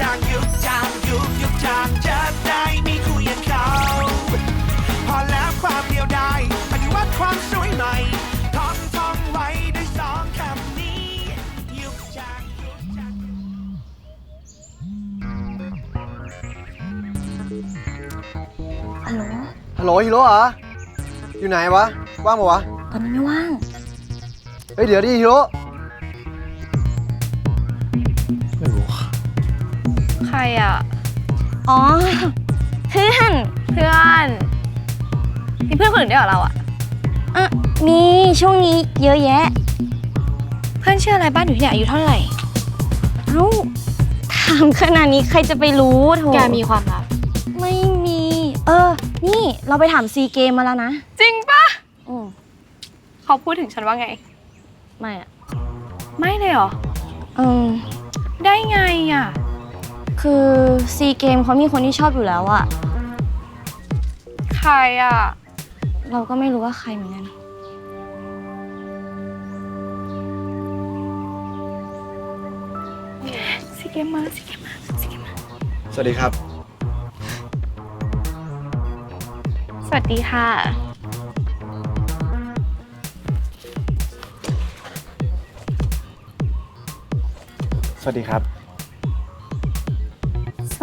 จางยุบจางยุบยุบจางจะได้มีคู่อย่างเขา พอแล้วความเดียวดายปฏิวัติความสวยใหม่ท่องท่องไว้ด้วยสองคำนี้ ยุบจางยุบจางฮัลโหลฮัลโหลฮีโร่เหรอ อยู่ไหนวะ ว่างปะวะ ตอนนี้ไม่ว่าง เฮ้ยเดี๋ยวดิฮีโร่ อะ อ๋อ เพื่อนเพื่อน มีเพื่อนคนอื่นด้วยเหรอเราอะ อะมีช่วงนี้เยอะแยะ เพื่อนชื่ออะไรบ้านอยู่ที่ไหนอายุเท่าไหร่ เอ้าถามขนาดนี้ใครจะไปรู้โถแกมีความลับ ไม่มี เออ นี่เราไปถามซีเกมมาแล้วนะจริงปะอืมเขาพูดถึงฉันว่าไง ไม่อะไม่เลยเหรอ เออ ได้ไงอะ คือซีเกมเขามีคนที่ชอบอยู่แล้วอะใครอะ เราก็ไม่รู้ว่าใครเหมือนกัน สิเกมมาสิเกมมาสิเกมมาสวัสดีครับ สวัสดีค่ะ สวัสดีครับส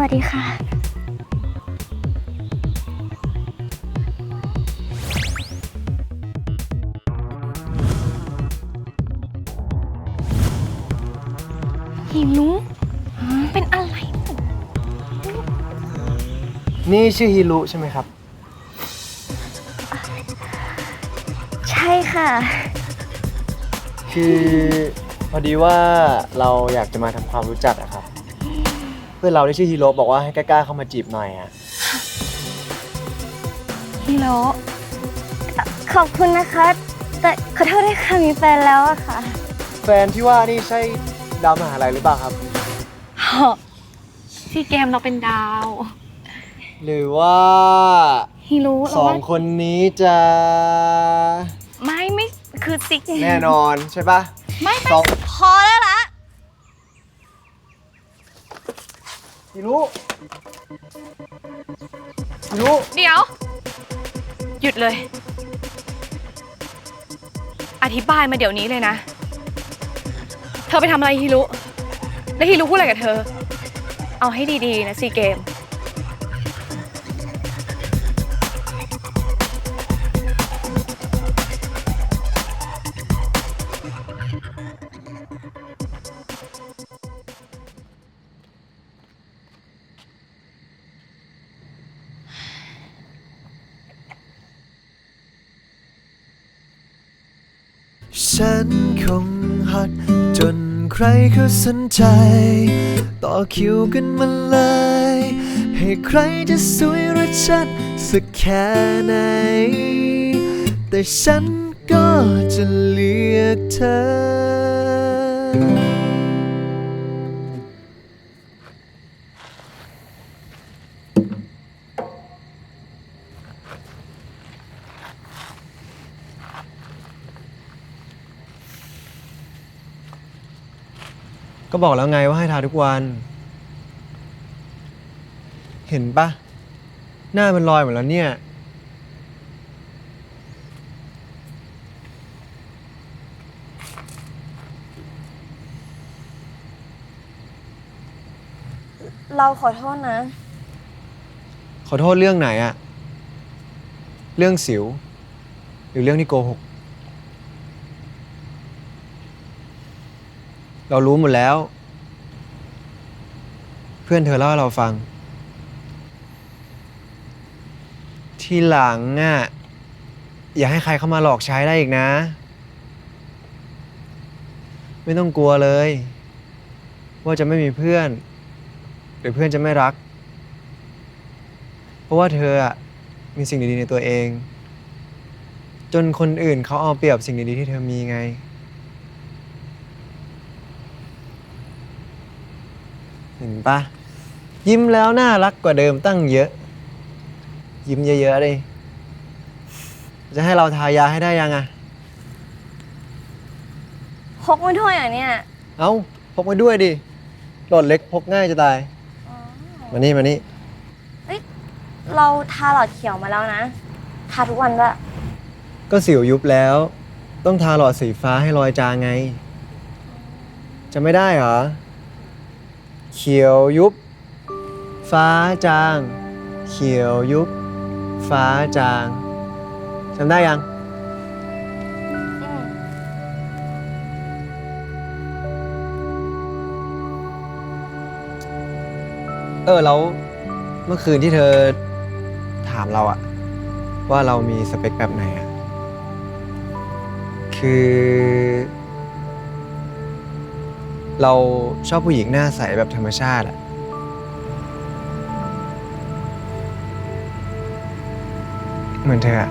วัสดีค่ะ หินุเป็นอะไรนี่ชื่อฮีโร่ใช่ไหมครับ ใช่ค่ะ คือพอดีว่าเราอยากจะมาทำความรู้จักอะครับ เพื่อนเราที่ชื่อฮีโร่บอกว่าให้กล้าๆเข้ามาจีบหน่อยอะฮิโร่ขอบคุณนะคะ แต่ขอโทษด้วยค่ะมีแฟนแล้วอะค่ะ แฟนที่ว่านี่ใช่ดาวมหาลัยหรือเปล่าครับซีเกมเราเป็นดาว หรือว่าฮิโร่สเราองว่าคนนี้จะไม่ไม่คือซิกแน่นอนใช่ปะไม่สอง พอแล้ว ละฮีโร่ฮีโร่เดี๋ยว หยุดเลย อธิบายมาเดี๋ยวนี้เลยนะ เธอไปทำอะไรฮิรุ แล้วฮิรุพูดอะไรกับเธอ เอาให้ดีๆนะซีเกม ฉันคงฮอตจนใครเขาสนใจ ต่อคิวกันมาเลย ให้ใครจะสวยหรือชัดสักแค่ไหน แต่ฉันก็จะเลือกเธอ ก็บอกแล้วไงว่าให้ทาทุกวัน เห็นปะหน้ามันลอยหมดแล้วเนี่ย เราขอโทษนะ ขอโทษเรื่องไหนอะเรื่องสิว หรือเรื่องที่โกหก เรารู้หมดแล้ว เพื่อนเธอเล่าให้เราฟัง ที่หลังอะอย่าให้ใครเข้ามาหลอกใช้ได้อีกนะ ไม่ต้องกลัวเลย ว่าจะไม่มีเพื่อน หรือเพื่อนจะไม่รัก เพราะว่าเธออะมีสิ่งดีๆในตัวเอง จนคนอื่นเขาเอาเปรียบสิ่งดีๆที่เธอมีไง เห็นปะยิ้มแล้วน่ารักกว่าเดิมตั้งเยอะ ยิ้มเยอะๆเลยจะให้เราทายาให้ได้ยังอะพกมาด้วยเหรอะเนี่ยเอ้าพกมาด้วยดิหลอดเล็กพกง่ายจะตายมานี่มานี่เราทาหลอดเขียวมาแล้วนะ ทาทุกวันด้วยก็สิวยุบแล้ว ต้องทาหลอดสีฟ้าให้รอยจางไง จะไม่ได้เหรอ เขียวยุบ ฟ้าจาง เขียวยุบ ฟ้าจางจำได้ยัง เออแล้วเมื่อคืนที่เธอถามเราอะว่าเรามีสเปคแบบไหนอะคือ เราชอบผู้หญิงหน้าใสแบบธรรมชาติอะเหมือนเธออะ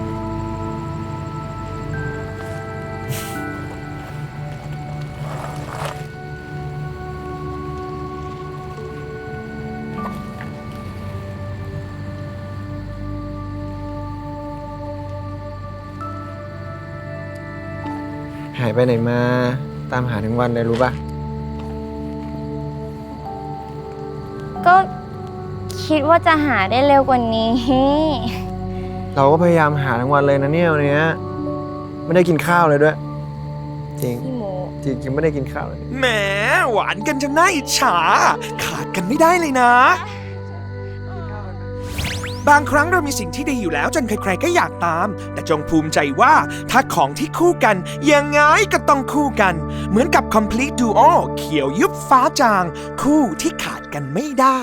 หายไปไหนมา ตามหาทั้งวันเลยรู้ปะ ก็คิดว่าจะหาได้เร็วกว่านี้ เราก็พยายามหาทั้งวันเลยนะเนี่ยวันเนี้ยไม่ได้กินข้าวเลยด้วย จริงพี่หมูจริงจริงไม่ได้กินข้าวเลย แหมหวานกันจนน่าอิจฉา ขาดกันไม่ได้เลยนะ บางครั้งเรามีสิ่งที่ดีอยู่แล้วจนใครๆก็อยากตาม แต่จงภูมิใจว่าถ้าของที่คู่กันยังไงก็ต้องคู่กัน เหมือนกับ Complete Duo เขียวยุบฟ้าจาง คู่ที่ขาดกันไม่ได้